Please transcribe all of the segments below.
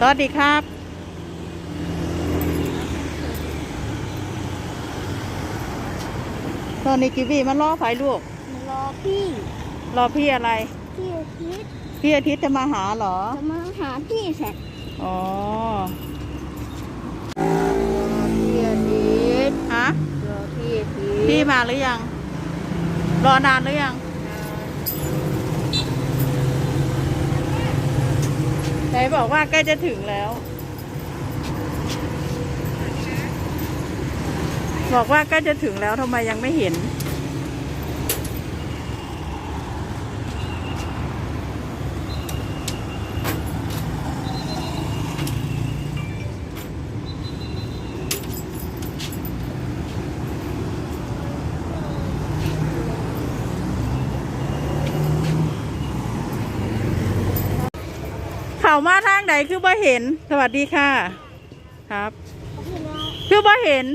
สวัสดีครับ ตอนนี้กีวีมาล่อไฟลูกมารอพี่ รอพี่อะไร พี่อาทิตย์พี่อาทิตย์จะมาหาเหรอ จะมาหาพี่แสกอ๋อพี่อาทิตย์ฮะรอพี่อาทิตย์พี่มาหรือยัง รอนานหรือยัง ไหนบอกว่าใกล้จะถึงแล้ว บอกว่าใกล้จะถึงแล้วทำไมยังไม่เห็น ข้ามาทางไหนคือบ่เห็น สวัสดีค่ะ ครับ คือบ่เห็น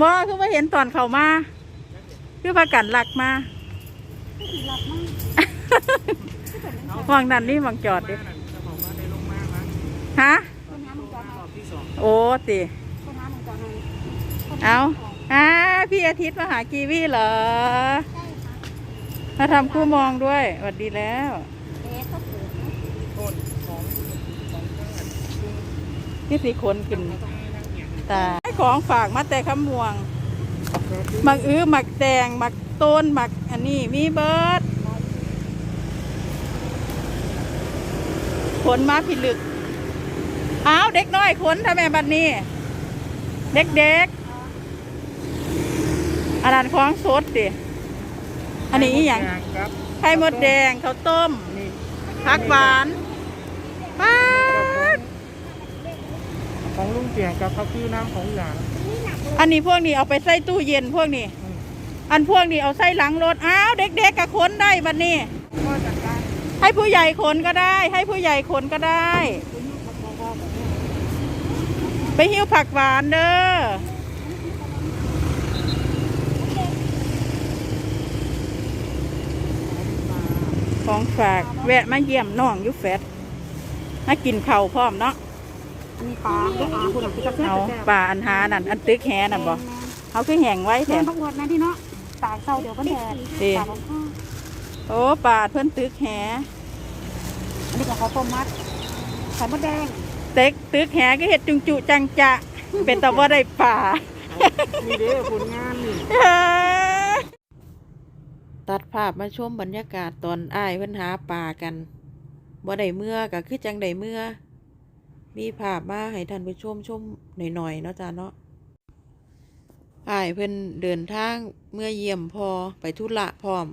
บ่คือบ่เห็นตอนเข้ามา คือพากันหลักมาวางนั่นนี่วางจอดดิฮะโอ้ติเอาอ่าพี่อาทิตย์มาหากีวีเหรอมาทำคู่มองด้วยสวัสดีแล้ว ที่สีขนขึ้นตาให้ของฝากมาแต่คำม่วงหมักอื้อหมักแตงหมักต้นหมักอันนี้มีเบิร์ดขนมาผิดลึก อ้าวเด็กน้อยขนทำไมบัดนี้เด็กเด็กๆอันนั้นของสดดิอันนี้อหย่างครับไข่มดแดงข้าวต้มนี่ผักหวานป้าด ของลุงเสียงกับเขาคือน้ำของหลานอันนี้พวกนี้เอาไปใส่ตู้เย็นพวกนี้ อันพวกนี้เอาใส่หลังรถ อ้าวเด็กๆกับขนได้บัดนนี้ ให้ผู้ใหญ่ขนก็ได้ ให้ผู้ใหญ่ขนก็ได้ ไปหิ้วผักหวานเด้อของฝากแวะมาเยี่ยมน้องอยุแฟดมากินเข้าพร้อมเนาะ มีปลาก็อาคุณหลังจะแซ่เอาป่าอันหานั่นอันตึกแหนั่นบ่เขาคือแห้งไว้แถแม่มพักวดนะที่เนาะตากเศร้าเดี๋ยวก็แดดดีตากของข้าวโอ้ป่าเพิ่นตึกแหอันนี้ก็ข้าวต้มมัดไข่มดแดงเต็กตึกแหก็เห็ดจุงจุจังจะเป็นตะว่าได้ป่านี่เด้อผลงานนี่ ตัดภาพมาชมบรรยากาศตอนอ้ายเพิ่นหาป่ากัน บ่ได้เมื่อก็คือจังได้เมื่อ มีภาพมาให้ท่านผู้ชมชมหน่อยๆเนาะจ้าเนาะอ้ายเพิ่นเดินทางเมื่อเยี่ยมพอไปธุระพร้อม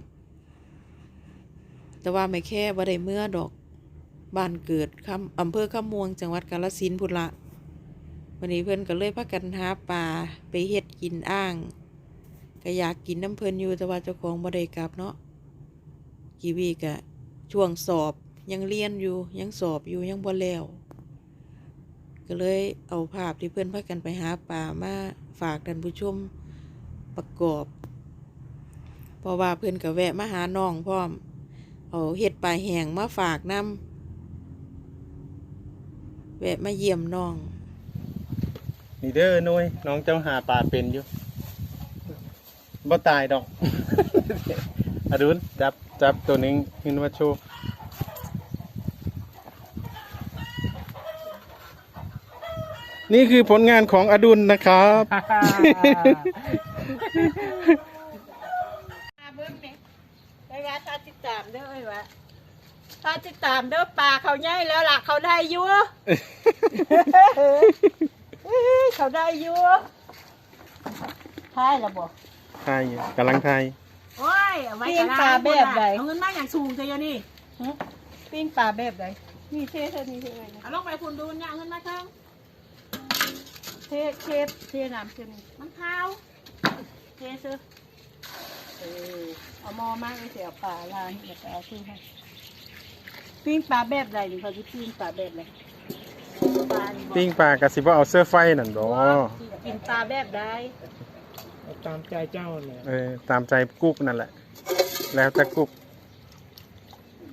แต่ว่าไม่แค่บ่ได้เมื่อดอกบ้านเกิดคำอำเภอคำม่วงจังหวัดกาฬสินธุ์พุละวันนี้เพิ่นก็เลยพากันหาปลาไปเฮ็ดกินอ่างก็อยากกินน้ำเพลินอยู่แต่ว่าเจ้าของบ่ได้กลับเนาะกีวีก็ช่วงสอบยังเรียนอยู่ยังสอบอยู่ยังบ่แล้ว ก็เลยเอาภาพที่เพื่อนพากันไปหาปลามาฝากท่านผู้ชมประกอบ เพราะว่าเพื่อนก็แวะมาหาน้องพร้อม เอาเห็ดปลาแห้งมาฝากน้ำแวะมาเยี่ยมน้องนี่เด้อนุ้ยน้องเจ้าหาปลาเป็นอยู่บ่ตายดอก อดุลจับจับตัวหนึงขึ้นมาโชว์ นี่คือผลงานของอดุลนะครับไอ้ว่าถ้าติดตามเด้อไอ้ว่าถ้าติดตามเด้อปลาเขาใหญ่แล้วล่ะเขาได้อยู่เอ้ยเขาได้อยู่ใช่ละบอกไทยอยู่กำลังไทย โอ้ยเอาไว้ปิ้งปลาแบบใด เอาเงินมาอย่างสูงเธอเดี๋ยวนี่ปิ้งปลาแบบใดนี่เทเท่านี้เท่าไหร่นะเอาลงไปคุณดูเนี่ยเอาเงินมาเท่า เทเทเทน้ำเท่านี้มันข้าวเทซื้อเออเอาหม้อมากเลยเสียปลาล้างเดี๋ยวไปเอาขึ้นให้ปิ้งปลาแบบใดนี่เขาจะปิ้งปลาแบบใดปลานี่บอกปิ้งปลากระสิบ่เอาเสื้อไฟนั่นดอกินปลาแบบใดตามใจเจ้าเนี่ยเออตามใจกุ๊กนั่นแหละ แล้วแต่กุ๊ก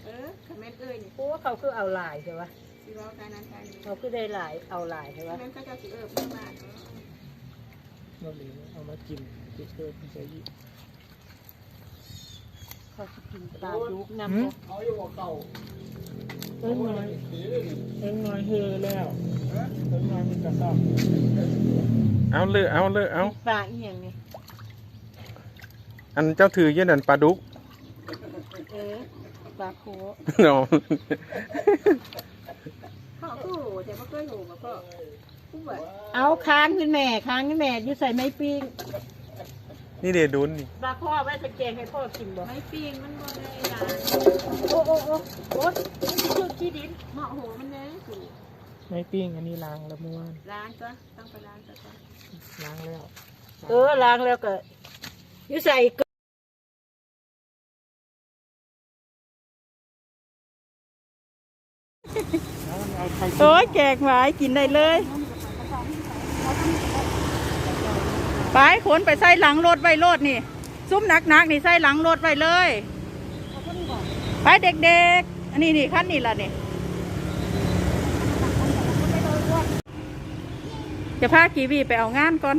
เออคอมเมนต์เอ้ยนี่โอ้เขาคือเอาลายใช่ปะ สิรอการนั้นการนี้เราคือได้หลายเอาหลายใช่ไหมนั้นก็จะสิเอิบเมื่อบ้านเราเหลือเอามากินเพื่อเป็นใจดีเขาจะกินปลาดุกน้ำหืมบ่เอ็งน้อยเอ็งน้อยเฮแล้วเอ็งน้อยมีกระสอบเอาเลยเอาเลยเอาปลาอีหยังนี่อันเจ้าถือเย็นอันปลาดุกเออปลาโคเนาะ พ่อตู้แต่ไม่เคยหูกับพ่อผู้บวชเอาค้างขึ้นแม่ค้างขึ้นแม่อยู่ใส่ไม้ปิ้งนี่เดดุนนี่ปลาพ่อไว้ตะแกงให้พ่อกินบ่ไม่ปีงมันบ่ได้ร้านโอ้โอ้โอ้โอ้ยมันสิจุดที่ดินเหมาะโหมันเน้สูไม่ปิ้งอันนี้ล้างแล้วเมื่อวานร้านก็ต้องไปร้านก็ต้องล้างแล้วเออล้างแล้วก็อยู่ใส่กเอาไข่ โอ้ยแกงหวายกินได้เลย ไปขนไปใส่หลังรถไว้รถนี่ ซุ้มหนักๆนี่ใส่หลังรถไว้เลย ไปเด็กๆ อันนี้นี่ขั้นนี่ละนี่จะพากีวีไปเอางานก่อน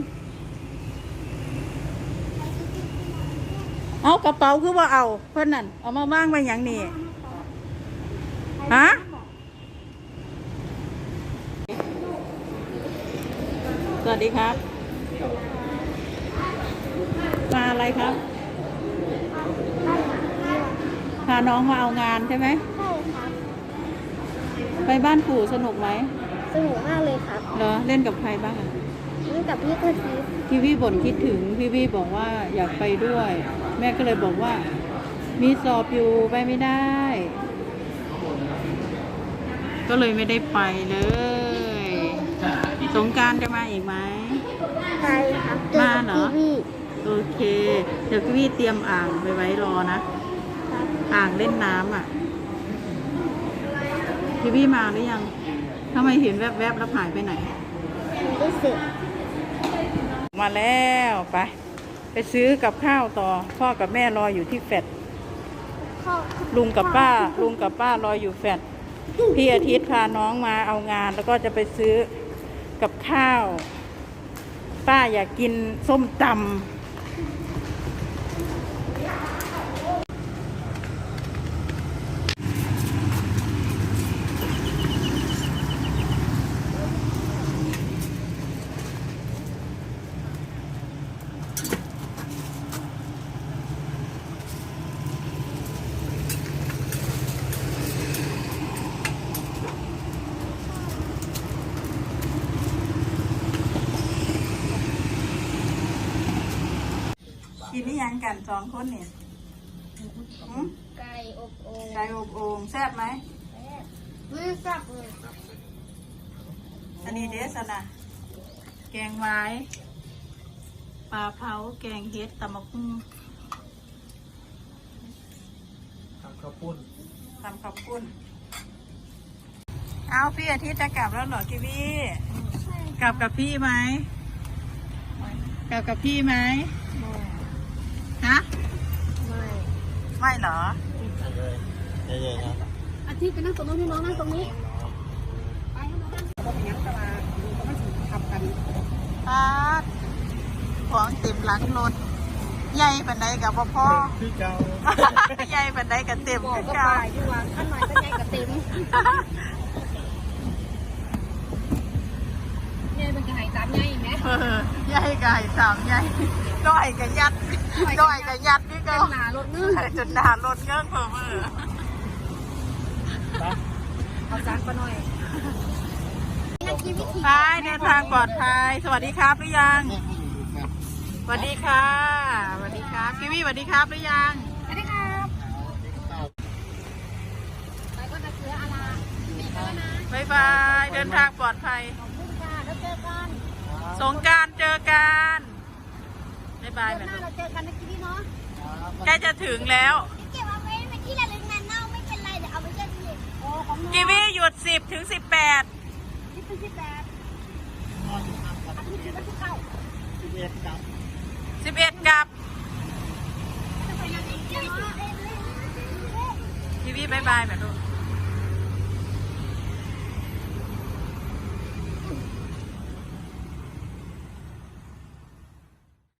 เอากระเป๋าคือว่าเอา เพื่อนนั่นเอามาว่างไว้อย่างนี้ฮะ ส วัสดีครับมาอะไรครับพาน้องมาเอางานใช่ไหมใช่ครับไปบ้านปู่สนุกไหมสนุกมากเลยครับเหรอเล่นกับใครบ้างอะนี่กับพี่ก็ทิพย์พี่วี่บ่นคิดถึงพี่วี่บอกว่าอยากไปด้วย แม่ก็เลยบอกว่า มีสอบอยู่ไปไม่ได้ ก็เลยไม่ได้ไปเลย สงกรารจะมาอีกไหม ไปครับมาเหรอพี่โอเค เดี๋ยวพี่เตรียมอ่างไปไว้รอนะครับอ่างเล่นน้ำอะ พี่พี่มาหรือยังทำไมเห็นแวบๆแล้วหายไปไหนรู้สึกมาแล้วไป ไปซื้อกับข้าวต่อ พ่อกับแม่รออยู่ที่แฟดข้อลุงกับป้า ลุงกับป้ารออยู่แฟดพี่อาทิตย์พาน้องมาเอางาน แล้วก็จะไปซื้อ กับข้าว ป้าอยากกินส้มตำ สองคนเนี่ยหืมไก่อบโอ่งไก่อบโอ่งแซ่บไหมมือสับเลยอันนี้เดสนะแกงไว้ปลาเผาแกงเฮ็ดตำมะกุ้งทำข้าวปุ้นตำข้าวปุ้น เอาพี่อาทิตย์จะกลับแล้วเหรอกีวีกลับกับพี่ไหมกลับกับพี่ไหม ฮะ ไม่ไม่เหรอใหญ่ๆนะอาทิตย์ไปนั่งตรงนู้นพี่น้องนั่งตรงนี้ปาดของเต็มหลังรถ ใหญ่ปันใดกับพ่อพี่เจ้าใหญ่ปันใดกับเต็มบอกคือก็เก่าไปดีกว่าขั้นหน่อยก็ใหญ่กับเต็มเนี่ยมันจะหายตามใหญ่ไหมเออใหญ่กับไห่สามใหญ่น้อยกับยัด น้อยกับยัดนี่ก็หนารถนึงจนด่ารถเงื่อนเพิ่มเออเอาจานไปหน่อยนักกีวิธีไปเดินทางปลอดภัย สวัสดีครับหรือยังสวัสดีค่ะสวัสดีครับพี่วี่สวัสดีครับหรือยังสวัสดีครับไปก็จะเสืออะไรมีเยอะนะบ๊ายบายเดินทางปลอดภัยขอบคุณค่ะแล้วเจอกันสงกรารเจอกัน บ๊ายบายเดือนแม่หน้าลูกเราเจอกันนักกีวิเนาะใกล้จะถึงแล้ว เก็บเอาไว้เป็นที่ระลึกนานเน่าไม่เป็นไรเดี๋ยวเอาไปเช็ดทีโอ้ของหนูกีวีหยุดสิบถึงสิบแปดที่เป็นที่แปดอันนี้คือวันที่เก้าสิบเอ็ดกับสิบเอ็ดกับกีวีบ๊ายบายแม่ลูก